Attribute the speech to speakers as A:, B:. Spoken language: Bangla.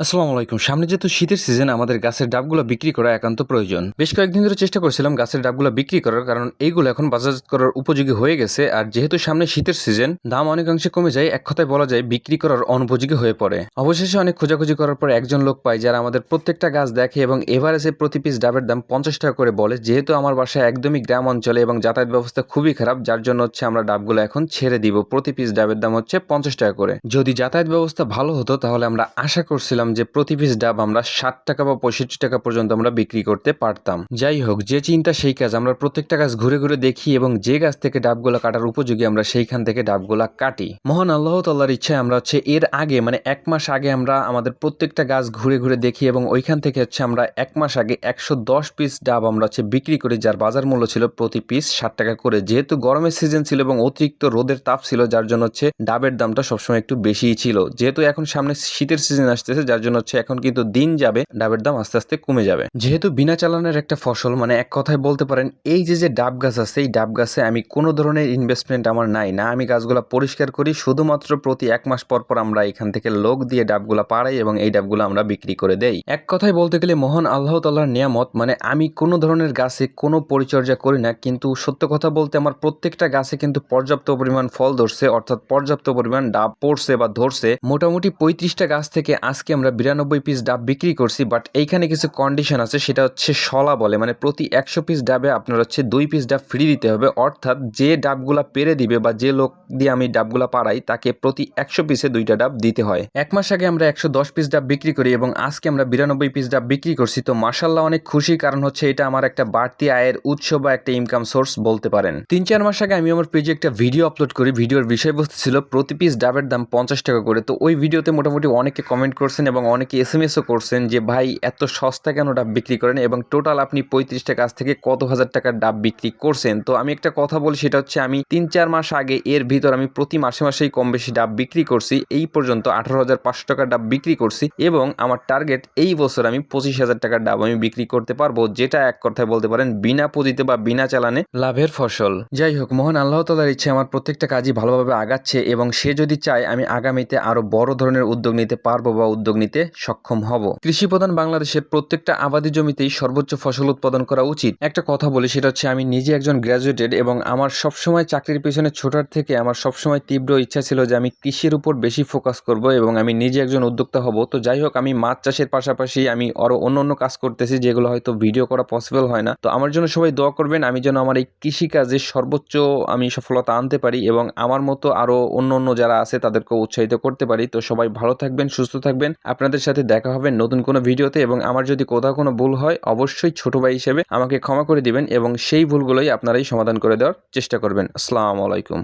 A: আসসালামু আলাইকুম। সামনে যেহেতু শীতের সিজন আমাদের গাছের ডাবগুলো বিক্রি করা একান্ত প্রয়োজন। বেশ কয়েকদিন ধরে চেষ্টা করছিলাম গাছের ডাবগুলো বিক্রি করার, কারণ এইগুলো এখন বাজারজাত করার উপযোগী হয়ে গেছে। আর যেহেতু সামনে শীতের সিজন দাম অনেকাংশে কমে যায়। এক কথায় বলা যায়, বিক্রি করার অনুপযোগী হয়ে পড়ে। অবশেষে অনেক খোঁজাখুঁজি করার পর একজন লোক পাই, যারা আমাদের প্রত্যেকটা গাছ দেখে এবং এভারেজে প্রতি পিস ডাবের দাম পঞ্চাশ টাকা করে বলে। যেহেতু আমার বাসায় একদমই গ্রাম অঞ্চলে এবং যাতায়াত ব্যবস্থা খুবই খারাপ, যার জন্য হচ্ছে আমরা ডাবগুলো এখন ছেড়ে দিব। প্রতি পিস ডাবের দাম হচ্ছে পঞ্চাশ টাকা করে। যদি যাতায়াত ব্যবস্থা ভালো হতো, তাহলে আমরা আশা করছিলাম যে প্রতি পিস ডাব আমরা ষাট টাকা বা পঁয়ষট্টি টাকা পর্যন্ত আমরা বিক্রি করতে পারতাম। যাই হোক, যে চিন্তা সেই কাজ। আমরা প্রত্যেকটা গাছ ঘুরে ঘুরে দেখি এবং যে গাছ থেকে ডাবগুলা কাটার উপযোগী আমরা সেইখান থেকে ডাবগুলা কাটি। মহান আল্লাহ তাল্লাহর ইচ্ছায় আমরা হচ্ছে এর আগে মানে এক মাস আগে আমরা আমাদের প্রত্যেকটা গাছ ঘুরে ঘুরে দেখি এবং ওইখান থেকে হচ্ছে আমরা এক মাস আগে একশো দশ পিস ডাব আমরা হচ্ছে বিক্রি করি, যার বাজার মূল্য ছিল প্রতি পিস ষাট টাকা করে। যেহেতু গরমের সিজন ছিল এবং অতিরিক্ত রোদের তাপ ছিল, যার জন্য হচ্ছে ডাবের দামটা সবসময় একটু বেশিই ছিল। যেহেতু এখন সামনে শীতের সিজন আসতেছে যার জন্য হচ্ছে এখন কিন্তু দিন যাবে, ডাবের দাম আস্তে আস্তে কমে যাবে। যেহেতু বিনা চালানের একটা ফসল মানে এক কথায় বলতে পারেন, এই যে যে ডাব গাছ আছে, এই ডাব গাছে আমি কোনো ধরনের ইনভেস্টমেন্ট আমার নাই। না, আমি গাছগুলা পরিষ্কার করি, শুধুমাত্র প্রতি এক মাস পর পর আমরা এখান থেকে লোক দিয়ে ডাবগুলা পাড়াই এবং এই ডাবগুলো আমরা বিক্রি করে দেই। এক কথায় বলতে গেলে মহান আল্লাহ তাল্লাহর নিয়ামত মানে আমি কোনো ধরনের গাছে কোনো পরিচর্যা করি না, কিন্তু সত্য কথা বলতে আমার প্রত্যেকটা গাছে কিন্তু পর্যাপ্ত পরিমাণ ফল ধরছে, অর্থাৎ পর্যাপ্ত পরিমাণ ডাব পড়ছে বা ধরছে। মোটামুটি পঁয়ত্রিশটা গাছ থেকে আজকে আমরা বিরানব্বই পিস ডাব বিক্রি করছি বাট এইখানে কিছু কন্ডিশন আছে, সেটা হচ্ছে শলা বলে। মানে প্রতি একশো পিস ডাবে আপনার হচ্ছে দুই পিস ডাব ফ্রি দিতে হবে। অর্থাৎ যে ডাবগুলা পেরে দিবে বা যে লোক দিয়ে আমি ডাবগুলা পাড়াই, তাকে প্রতি একশো পিসে দুইটা ডাব দিতে হয়। এক মাস আগে আমরা একশো দশ পিস ডাব বিক্রি করি এবং আজকে আমরা বিরানব্বই পিস ডাব বিক্রি করছি। তো মার্শাল্লাহ অনেক খুশি কারণ হচ্ছে এটা আমার একটা বাড়তি আয়ের উৎস বা একটা ইনকাম সোর্স বলতে পারেন। তিন চার মাস আগে আমি আমার পেজে একটা ভিডিও আপলোড করি। ভিডিওর বিষয়বস্তু ছিল, প্রতি পিস ডাবের দাম পঞ্চাশ টাকা করে। তো ওই ভিডিওতে মোটামুটি অনেকে কমেন্ট করছেন এবং অনেকে এস এম এসও করছেন যে, ভাই, এত সস্তা কেন ডাব বিক্রি করেন এবং টোটাল আপনি পঁয়ত্রিশটা কাছ থেকে কত হাজার টাকার ডাব বিক্রি করছেন? তো আমি একটা কথা বলি, সেটা হচ্ছে আমি তিন চার মাস আগে এর ভিতর আমি প্রতি মাসে মাসেই কম বেশি ডাব বিক্রি করছি। এই পর্যন্ত আঠারো হাজার পাঁচশো টাকার ডাব বিক্রি করছি এবং আমার টার্গেট এই বছর আমি পঁচিশ হাজার টাকার ডাব আমি বিক্রি করতে পারব, যেটা এক কথায় বলতে পারেন বিনা পুঁজিতে বা বিনা চালানে লাভের ফসল। যাই হোক, মোহন আল্লাহ তালার ইচ্ছে আমার প্রত্যেকটা কাজই ভালোভাবে আগাচ্ছে এবং সে যদি চায়, আমি আগামীতে আরও বড় ধরনের উদ্যোগ নিতে পারব বা উদ্যোগ নিতে সক্ষম হব। কৃষি প্রধান বাংলাদেশের প্রত্যেকটা আবাদি জমিতেই সর্বোচ্চ ফসল উৎপাদন করা উচিত। একটা কথা বলি, সেটা হচ্ছে আমি নিজে একজন গ্র্যাজুয়েটেড এবং আমার সবসময় চাকরির পেছনে ছোটার থেকে আমার সবসময় তীব্র ইচ্ছা ছিল যে আমি কৃষির উপর বেশি ফোকাস করব এবং আমি নিজে একজন উদ্যোক্তা হব। তো যাই হোক, আমি মাছ চাষের পাশাপাশি আমি আরও অন্য অন্য কাজ করতেছি, যেগুলো হয়তো ভিডিও করা পসিবল হয় না। তো আমার জন্য সবাই দোয়া করবেন, আমি যেন আমার এই কৃষিকাজে সর্বোচ্চ আমি সফলতা আনতে পারি এবং আমার মতো আরও অন্য অন্য যারা আছে তাদেরকে উৎসাহিত করতে পারি। তো সবাই ভালো থাকবেন, সুস্থ থাকবেন। আপনাদের সাথে দেখা হবে নতুন কোনো ভিডিওতে এবং আমার যদি কোথাও কোনো ভুল হয়, অবশ্যই ছোট ভাই হিসেবে আমাকে ক্ষমা করে দিবেন এবং সেই ভুলগুলোই আপনারাই সমাধান করে দেওয়ার চেষ্টা করবেন। আসসালামু আলাইকুম।